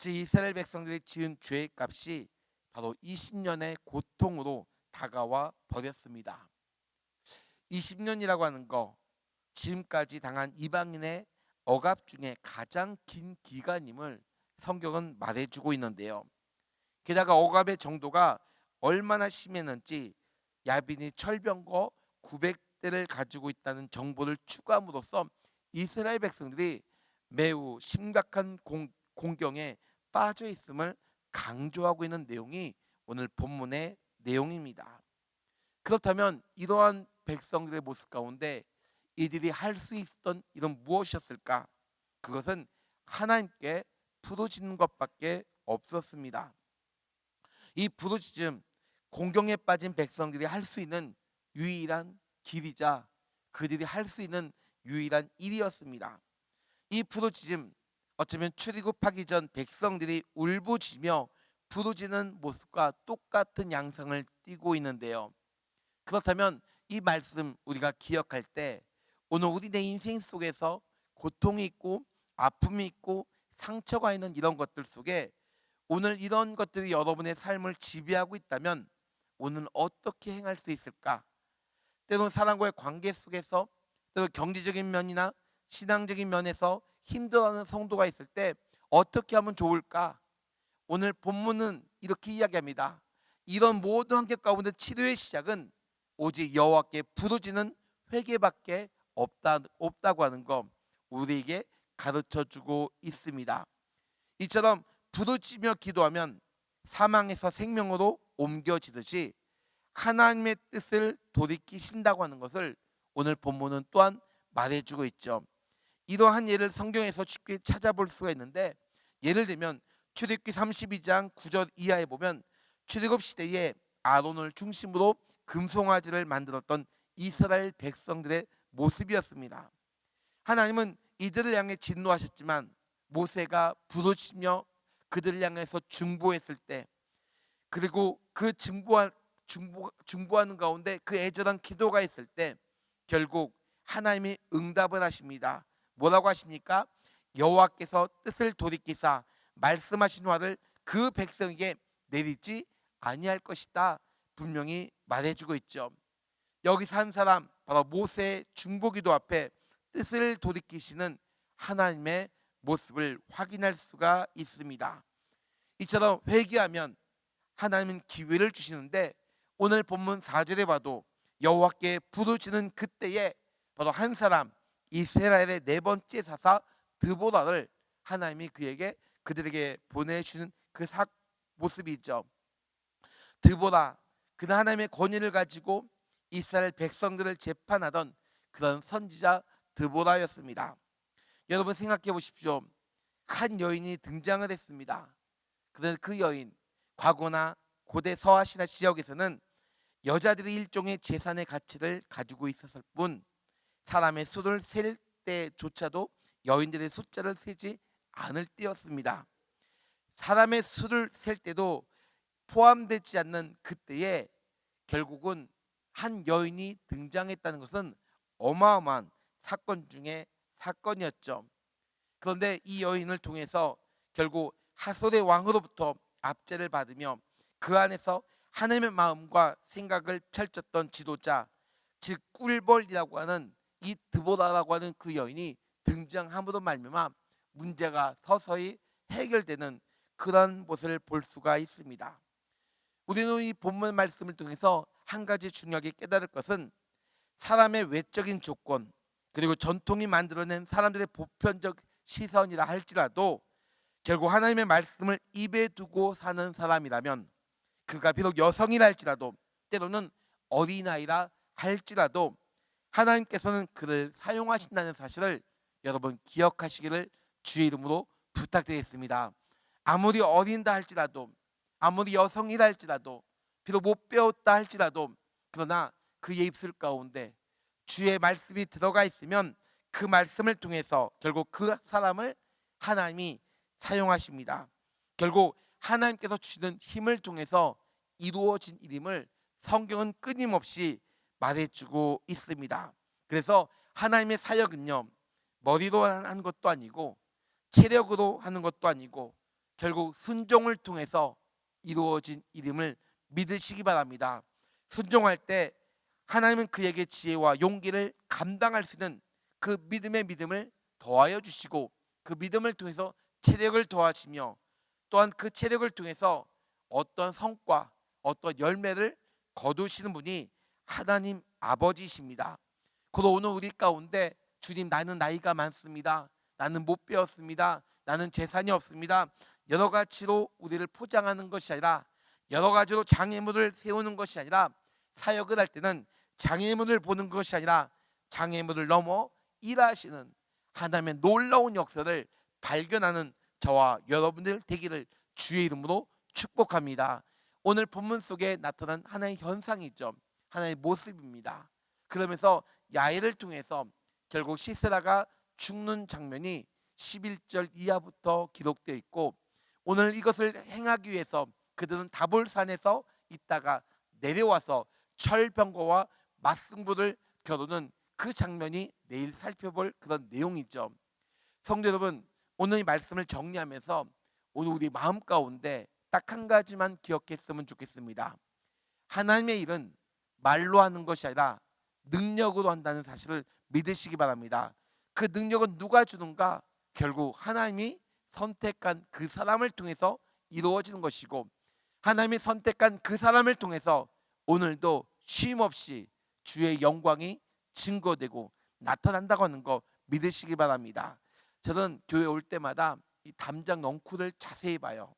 즉 이스라엘 백성들이 지은 죄의 값이 바로 20년의 고통으로 다가와 버렸습니다. 20년이라고 하는 거 지금까지 당한 이방인의 억압 중에 가장 긴 기간임을 성경은 말해주고 있는데요. 게다가 억압의 정도가 얼마나 심했는지 야빈이 철병거 900대를 가지고 있다는 정보를 추가함으로써 이스라엘 백성들이 매우 심각한 공, 공경에 빠져 있음을 강조하고 있는 내용이 오늘 본문의 내용입니다. 그렇다면 이러한 백성들의 모습 가운데 이들이 할 수 있었던 일은 무엇이었을까? 그것은 하나님께 부르짖는 것밖에 없었습니다. 이 부르짖음 공경에 빠진 백성들이 할 수 있는 유일한 길이자 그들이 할 수 있는 유일한 일이었습니다. 이 부르짖음 어쩌면 출애굽하기 전 백성들이 울부짖며 부르짖는 모습과 똑같은 양상을 띠고 있는데요. 그렇다면 이 말씀 우리가 기억할 때 오늘 우리 내 인생 속에서 고통이 있고 아픔이 있고 상처가 있는 이런 것들 속에 오늘 이런 것들이 여러분의 삶을 지배하고 있다면 오늘 어떻게 행할 수 있을까? 때로는 사람과의 관계 속에서 또 경제적인 면이나 신앙적인 면에서 힘들어하는 성도가 있을 때 어떻게 하면 좋을까? 오늘 본문은 이렇게 이야기합니다. 이런 모든 환경 가운데 치료의 시작은 오직 여호와께 부르짖는 회개밖에 없다 없다고 하는 거 우리에게 가르쳐 주고 있습니다. 이처럼 부르짖며 기도하면 사망에서 생명으로 옮겨지듯이 하나님의 뜻을 돌이키신다고 하는 것을 오늘 본문은 또한 말해주고 있죠. 이러한 예를 성경에서 쉽게 찾아볼 수가 있는데 예를 들면 출애굽기 32장 9절 이하에 보면 출애굽 시대에 아론을 중심으로 금송아지를 만들었던 이스라엘 백성들의 모습이었습니다. 하나님은 이들을 향해 진노하셨지만 모세가 부르짖며 그들을 향해서 중보했을 때 그리고 그 중보한 중보, 중보하는 가운데 그 애절한 기도가 있을 때 결국 하나님이 응답을 하십니다. 뭐라고 하십니까? 여호와께서 뜻을 돌이키사 말씀하신 화를 그 백성에게 내리지 아니할 것이다. 분명히 말해주고 있죠. 여기서 한 사람 바로 모세의 중보기도 앞에 뜻을 돌이키시는 하나님의 모습을 확인할 수가 있습니다. 이처럼 회개하면 하나님은 기회를 주시는데 오늘 본문 4절에 봐도 여호와께 부르짖는 그때에 바로 한 사람 이스라엘의 네 번째 사사 드보라를 하나님이 그에게 그들에게 보내주는 그 사, 모습이죠. 드보라 그는 하나님의 권위를 가지고 이스라엘 백성들을 재판하던 그런 선지자 드보라였습니다. 여러분 생각해 보십시오. 한 여인이 등장을 했습니다. 그런데 그 여인 과거나 고대 서아시아 지역에서는 여자들이 일종의 재산의 가치를 가지고 있었을 뿐 사람의 수를 셀 때조차도 여인들의 숫자를 세지 않을 때였습니다. 사람의 수를 셀 때도 포함되지 않는 그때에 결국은 한 여인이 등장했다는 것은 어마어마한 사건 중에 사건이었죠. 그런데 이 여인을 통해서 결국 하솔의 왕으로부터 압제를 받으며 그 안에서 하나님의 마음과 생각을 펼쳤던 지도자 즉 꿀벌이라고 하는 이 드보라라고 하는 그 여인이 등장함으로 말미암아 문제가 서서히 해결되는 그런 모습을 볼 수가 있습니다. 우리는 이 본문 말씀을 통해서 한 가지 중요하게 깨달을 것은 사람의 외적인 조건 그리고 전통이 만들어낸 사람들의 보편적 시선이라 할지라도 결국 하나님의 말씀을 입에 두고 사는 사람이라면 그가 비록 여성이라 할지라도 때로는 어린아이라 할지라도 하나님께서는 그를 사용하신다는 사실을 여러분 기억하시기를 주의 이름으로 부탁드리겠습니다. 아무리 어린다 할지라도 아무리 여성이라 할지라도 비록 못 배웠다 할지라도 그러나 그의 입술 가운데 주의 말씀이 들어가 있으면 그 말씀을 통해서 결국 그 사람을 하나님이 사용하십니다. 결국 하나님께서 주시는 힘을 통해서 이루어진 일임을 성경은 끊임없이 말해주고 있습니다. 그래서 하나님의 사역은요 머리로 하는 것도 아니고 체력으로 하는 것도 아니고 결국 순종을 통해서 이루어진 이름을 믿으시기 바랍니다. 순종할 때 하나님은 그에게 지혜와 용기를 감당할 수 있는 그 믿음의 믿음을 더하여 주시고 그 믿음을 통해서 체력을 더하시며 또한 그 체력을 통해서 어떤 성과, 어떤 열매를 거두시는 분이 하나님 아버지십니다. 그리고 오늘 우리 가운데 주님 나는 나이가 많습니다. 나는 못 배웠습니다. 나는 재산이 없습니다. 여러 가지로 우리를 포장하는 것이 아니라 여러 가지로 장애물을 세우는 것이 아니라 사역을 할 때는 장애물을 보는 것이 아니라 장애물을 넘어 일하시는 하나님의 놀라운 역사를 발견하는 저와 여러분들 되기를 주의 이름으로 축복합니다. 오늘 본문 속에 나타난 하나의 현상이죠. 하나의 모습입니다. 그러면서 야훼를 통해서 결국 시세라가 죽는 장면이 11절 이하부터 기록되어 있고 오늘 이것을 행하기 위해서 그들은 다볼산에서 있다가 내려와서 철병거와 맞승부를 겨루는 그 장면이 내일 살펴볼 그런 내용이죠. 성도 여러분, 오늘 이 말씀을 정리하면서 오늘 우리 마음 가운데 딱 한 가지만 기억했으면 좋겠습니다. 하나님의 일은 말로 하는 것이 아니라 능력으로 한다는 사실을 믿으시기 바랍니다. 그 능력은 누가 주는가? 결국 하나님이 선택한 그 사람을 통해서 이루어지는 것이고 하나님이 선택한 그 사람을 통해서 오늘도 쉼 없이 주의 영광이 증거되고 나타난다고 하는 거 믿으시기 바랍니다. 저는 교회 올 때마다 이 담장 넝쿨을 자세히 봐요.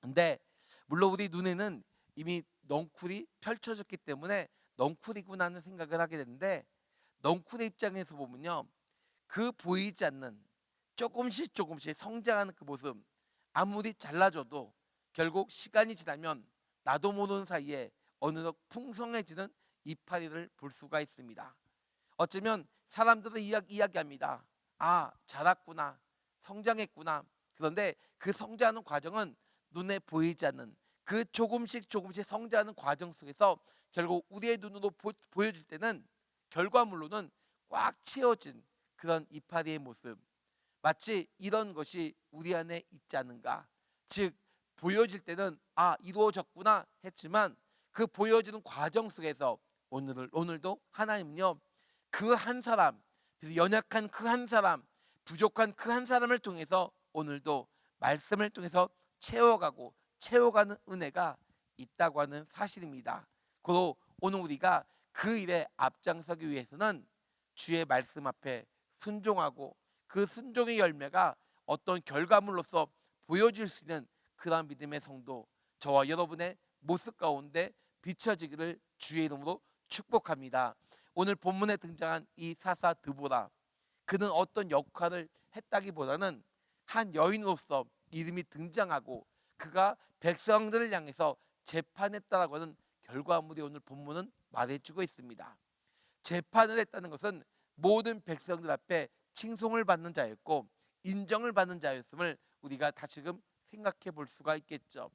근데 물론 우리 눈에는 이미 넝쿨이 펼쳐졌기 때문에 넝쿨이구나 하는 생각을 하게 되는데 넝쿨의 입장에서 보면요. 그 보이지 않는 조금씩 조금씩 성장하는 그 모습 아무리 잘라줘도 결국 시간이 지나면 나도 모르는 사이에 어느덧 풍성해지는 이파리를 볼 수가 있습니다. 어쩌면 사람들은 이야기, 이야기합니다. 아 자랐구나 성장했구나 그런데 그 성장하는 과정은 눈에 보이지 않는 그 조금씩 조금씩 성장하는 과정 속에서 결국 우리의 눈으로 보, 보여질 때는 결과물로는 꽉 채워진 그런 이파리의 모습. 마치 이런 것이 우리 안에 있지 않은가. 즉 보여질 때는 아 이루어졌구나 했지만 그 보여지는 과정 속에서 오늘을 오늘도 하나님은요 그 한 사람 연약한 그 한 사람 부족한 그 한 사람을 통해서 오늘도 말씀을 통해서 채워가고 채워가는 은혜가 있다고 하는 사실입니다. 그리고 오늘 우리가 그 일에 앞장서기 위해서는 주의 말씀 앞에 순종하고 그 순종의 열매가 어떤 결과물로서 보여질 수 있는 그런 믿음의 성도 저와 여러분의 모습 가운데 비춰지기를 주의 이름으로 축복합니다. 오늘 본문에 등장한 이 사사 드보라 그는 어떤 역할을 했다기보다는 한 여인으로서 이름이 등장하고 그가 백성들을 향해서 재판했다라고 하는 결과물이 오늘 본문은 말해주고 있습니다. 재판을 했다는 것은 모든 백성들 앞에 칭송을 받는 자였고 인정을 받는 자였음을 우리가 다시금 생각해 볼 수가 있겠죠.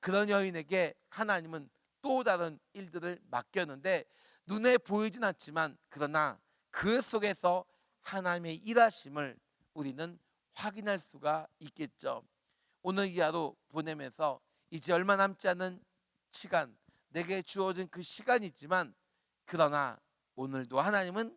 그런 여인에게 하나님은 또 다른 일들을 맡겼는데 눈에 보이진 않지만 그러나 그 속에서 하나님의 일하심을 우리는 확인할 수가 있겠죠. 오늘 이 하루 보내면서 이제 얼마 남지 않은 시간 내게 주어진 그 시간이 있지만 그러나 오늘도 하나님은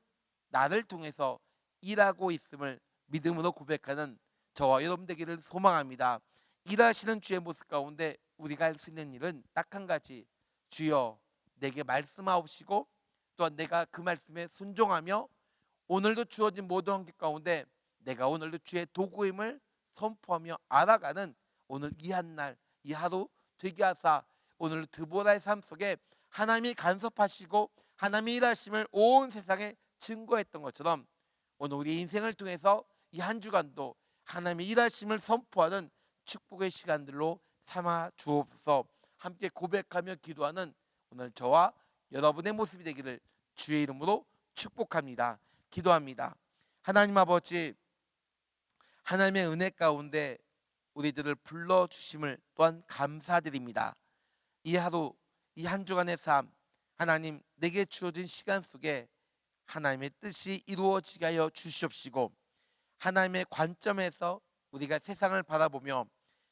나를 통해서 일하고 있음을 믿음으로 고백하는 저와 여러분 되기를 소망합니다. 일하시는 주의 모습 가운데 우리가 할 수 있는 일은 딱 한 가지 주여 내게 말씀하옵시고 또한 내가 그 말씀에 순종하며 오늘도 주어진 모든 환경 가운데 내가 오늘도 주의 도구임을 선포하며 알아가는 오늘 이 한날 이 하루 되게 하사 오늘 드보라의 삶 속에 하나님이 간섭하시고 하나님이 일하심을 온 세상에 증거했던 것처럼 오늘 우리 인생을 통해서 이 한 주간도 하나님의 일하심을 선포하는 축복의 시간들로 삼아 주옵소서 함께 고백하며 기도하는 오늘 저와 여러분의 모습이 되기를 주의 이름으로 축복합니다. 기도합니다. 하나님 아버지 하나님의 은혜 가운데 우리들을 불러 주심을 또한 감사드립니다. 이 하루 이 한 주간의 삶 하나님 내게 주어진 시간 속에 하나님의 뜻이 이루어지게 하여 주시옵시고 하나님의 관점에서 우리가 세상을 바라보며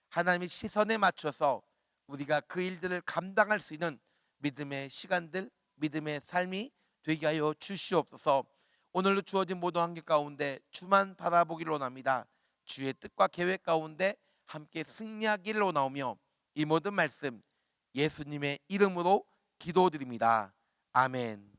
하나님의 시선에 맞춰서 우리가 그 일들을 감당할 수 있는 믿음의 시간들, 믿음의 삶이 되게 하여 주시옵소서. 오늘로 주어진 모든 환경 가운데 주만 바라보기를 원합니다. 주의 뜻과 계획 가운데 함께 승리하기를 원하오며 이 모든 말씀 예수님의 이름으로 기도드립니다. 아멘.